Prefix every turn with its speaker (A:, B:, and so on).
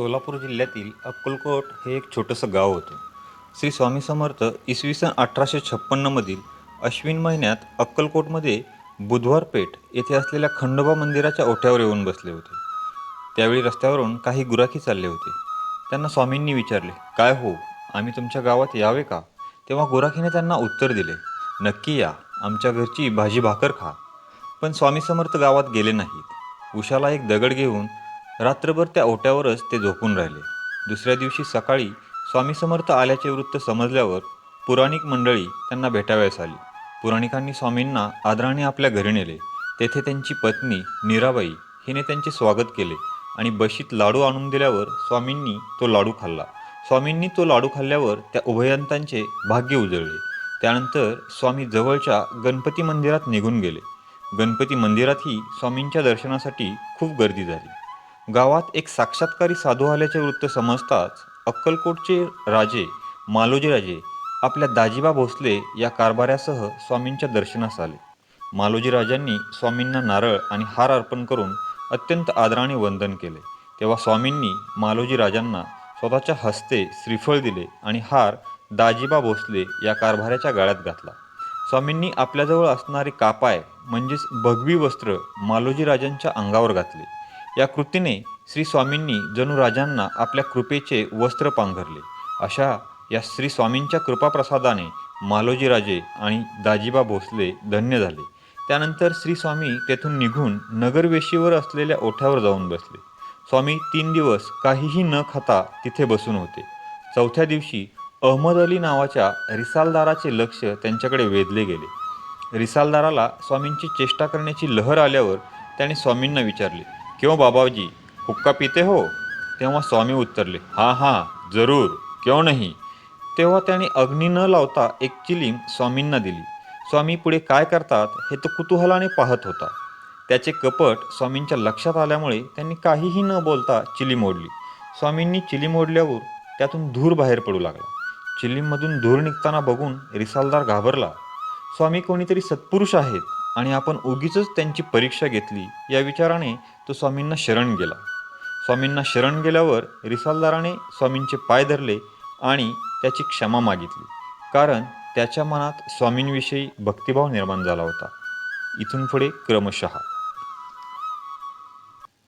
A: सोलापूर जिल्ह्यातील अक्कलकोट हे एक छोटंसं गाव होतं. श्री स्वामी समर्थ इसवी सन अठराशे छप्पन्नमधील अश्विन महिन्यात अक्कलकोटमध्ये बुधवार पेठ येथे असलेल्या खंडोबा मंदिराच्या ओठ्यावर येऊन बसले होते. त्यावेळी रस्त्यावरून काही गुराखी चालले होते. त्यांना स्वामींनी विचारले काय हो आम्ही तुमच्या गावात यावे का? तेव्हा गुराखीने त्यांना उत्तर दिले नक्की या आमच्या घरची भाजी भाकर खा. पण स्वामी समर्थ गावात गेले नाहीत. उशाला एक दगड घेऊन रात्रभर त्या ओट्यावरच ते झोपून राहिले. दुसऱ्या दिवशी सकाळी स्वामी समर्थ आल्याचे वृत्त समजल्यावर पुराणिक मंडळी त्यांना भेटावयास आली. पुराणिकांनी स्वामींना आदराने आपल्या घरी नेले. तेथे त्यांची पत्नी नीराबाई हिने त्यांचे स्वागत केले आणि बशीत लाडू आणून दिल्यावर स्वामींनी तो लाडू खाल्ला. स्वामींनी तो लाडू खाल्ल्यावर त्या उभयंतांचे भाग्य उजळले. त्यानंतर स्वामी जवळच्या गणपती मंदिरात निघून गेले. गणपती मंदिरातही स्वामींच्या दर्शनासाठी खूप गर्दी झाली. गावात एक साक्षात्कारी साधू आल्याचे वृत्त समजताच अक्कलकोटचे राजे मालोजीराजे आपल्या दाजीबा भोसले या कारभाऱ्यासह स्वामींच्या दर्शनास आले. मालोजी राजांनी स्वामींना नारळ आणि हार अर्पण करून अत्यंत आदराने वंदन केले. तेव्हा स्वामींनी मालोजी राजांना स्वतःच्या हस्ते श्रीफळ दिले आणि हार दाजीबा भोसले या कारभाऱ्याच्या गाळ्यात घातला. स्वामींनी आपल्याजवळ असणारे कापाय म्हणजेच भगवी वस्त्र मालोजी राजांच्या अंगावर घातले. या कृतीने श्री स्वामींनी जणू राजांना आपल्या कृपेचे वस्त्र पांघरले. अशा या श्री स्वामींच्या कृपाप्रसादाने मालोजीराजे आणि दाजीबा भोसले धन्य झाले. त्यानंतर श्री स्वामी तेथून निघून नगरवेशीवर असलेल्या ओठ्यावर जाऊन बसले. स्वामी तीन दिवस काहीही न खाता तिथे बसून होते. चौथ्या दिवशी अहमद अली नावाच्या रिसालदाराचे लक्ष त्यांच्याकडे वेधले गेले. रिसालदाराला स्वामींची चेष्टा करण्याची लहर आल्यावर त्याने स्वामींना विचारले क्यों बाबाजी? हुक्का पिते हो? तेव्हा स्वामी उत्तरले हां हां जरूर. क्यों नाही? तेव्हा त्याने अग्नी न लावता एक चिलीम स्वामींना दिली. स्वामी पुढे काय करतात हे तो कुतूहलाने पाहत होता. त्याचे कपट स्वामींच्या लक्षात आल्यामुळे त्यांनी काहीही न बोलता चिली मोडली. स्वामींनी चिली मोडल्यावर त्यातून धूर बाहेर पडू लागला. चिलीममधून धूर निघताना बघून रिसालदार घाबरला. स्वामी कोणीतरी सत्पुरुष आहेत आणि आपण उगीच त्यांची परीक्षा घेतली या विचाराने तो स्वामींना शरण गेला. स्वामींना शरण गेल्यावर रिसालदाराने स्वामींचे पाय धरले आणि त्याची क्षमा मागितली. कारण त्याच्या मनात स्वामींविषयी भक्तिभाव निर्माण झाला होता. इथून पुढे क्रमशः.